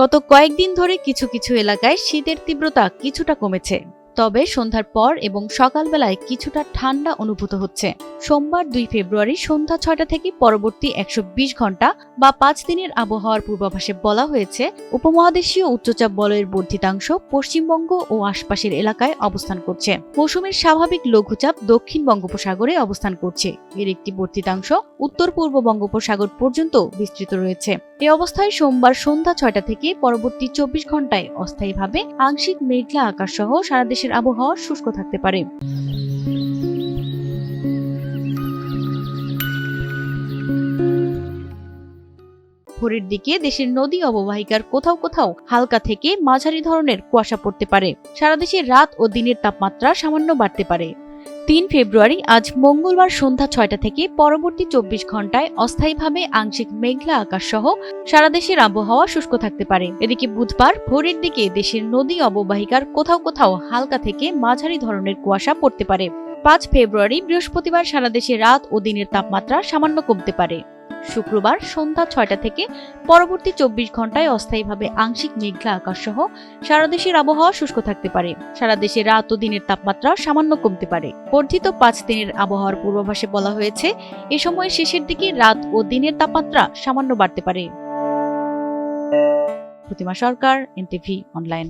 গত কয়েকদিন ধরে কিছু কিছু এলাকায় শীতের তীব্রতা কিছুটা কমেছে। তবে সন্ধ্যার পর এবং সকালবেলায় কিছুটা ঠান্ডা অনুভূত হচ্ছে। সোমবার দুই ফেব্রুয়ারি সন্ধ্যা ছয়টা থেকে পরবর্তী একশো ঘণ্টা বা পাঁচ দিনের আবহাওয়ার পূর্বাভাসে বলা হয়েছে, উপমহাদেশীয় উচ্চচাপ বলয়ের বর্ধিতাংশ পশ্চিমবঙ্গ ও আশপাশের এলাকায় অবস্থান করছে। মৌসুমের স্বাভাবিক লঘুচাপ দক্ষিণ বঙ্গোপসাগরে অবস্থান করছে। এর একটি বর্ধিতাংশ উত্তর পূর্ব বঙ্গোপসাগর পর্যন্ত বিস্তৃত রয়েছে। এ অবস্থায় সোমবার সন্ধ্যা ছয়টা থেকে পরবর্তী চব্বিশ ঘন্টায় অস্থায়ীভাবে আংশিক মেঘলা আকাশ সহ সারা দেশের আবহাওয়া শুষ্ক থাকতে পারে। ভোরের দিকে দেশের নদী অববাহিকার কোথাও কোথাও হালকা থেকে মাঝারি ধরনের কুয়াশা পড়তে পারে। সারা দেশে রাত ও দিনের তাপমাত্রা সামান্য বাড়তে পারে। তিন ফেব্রুয়ারি আজ মঙ্গলবার সন্ধ্যা ছয়টা থেকে পরবর্তী চব্বিশ ঘন্টায় অস্থায়ীভাবে আংশিক মেঘলা আকাশ সহ সারা দেশের আবহাওয়া শুষ্ক থাকতে পারে। এদিকে বুধবার ভোরের দিকে দেশের নদী অববাহিকার কোথাও কোথাও হালকা থেকে মাঝারি ধরনের কুয়াশা পড়তে পারে। পাঁচ ফেব্রুয়ারি বৃহস্পতিবার সারা দেশে রাত ও দিনের তাপমাত্রা সামান্য কমতে পারে। শুক্রবার সন্ধ্যা ছয়টা থেকে পরবর্তী চব্বিশ ঘন্টায় অস্থায়ীভাবে আংশিক মেঘলা আকাশ সহ সারা দেশের আবহাওয়া শুষ্ক থাকতে পারে। সারা দেশে রাত ও দিনের তাপমাত্রা সামান্য কমতে পারে। বর্ধিত পাঁচ দিনের আবহাওয়ার পূর্বাভাসে বলা হয়েছে, এ সময় শেষের দিকে রাত ও দিনের তাপমাত্রা সামান্য বাড়তে পারে। Pratima Sarkar, NTV online.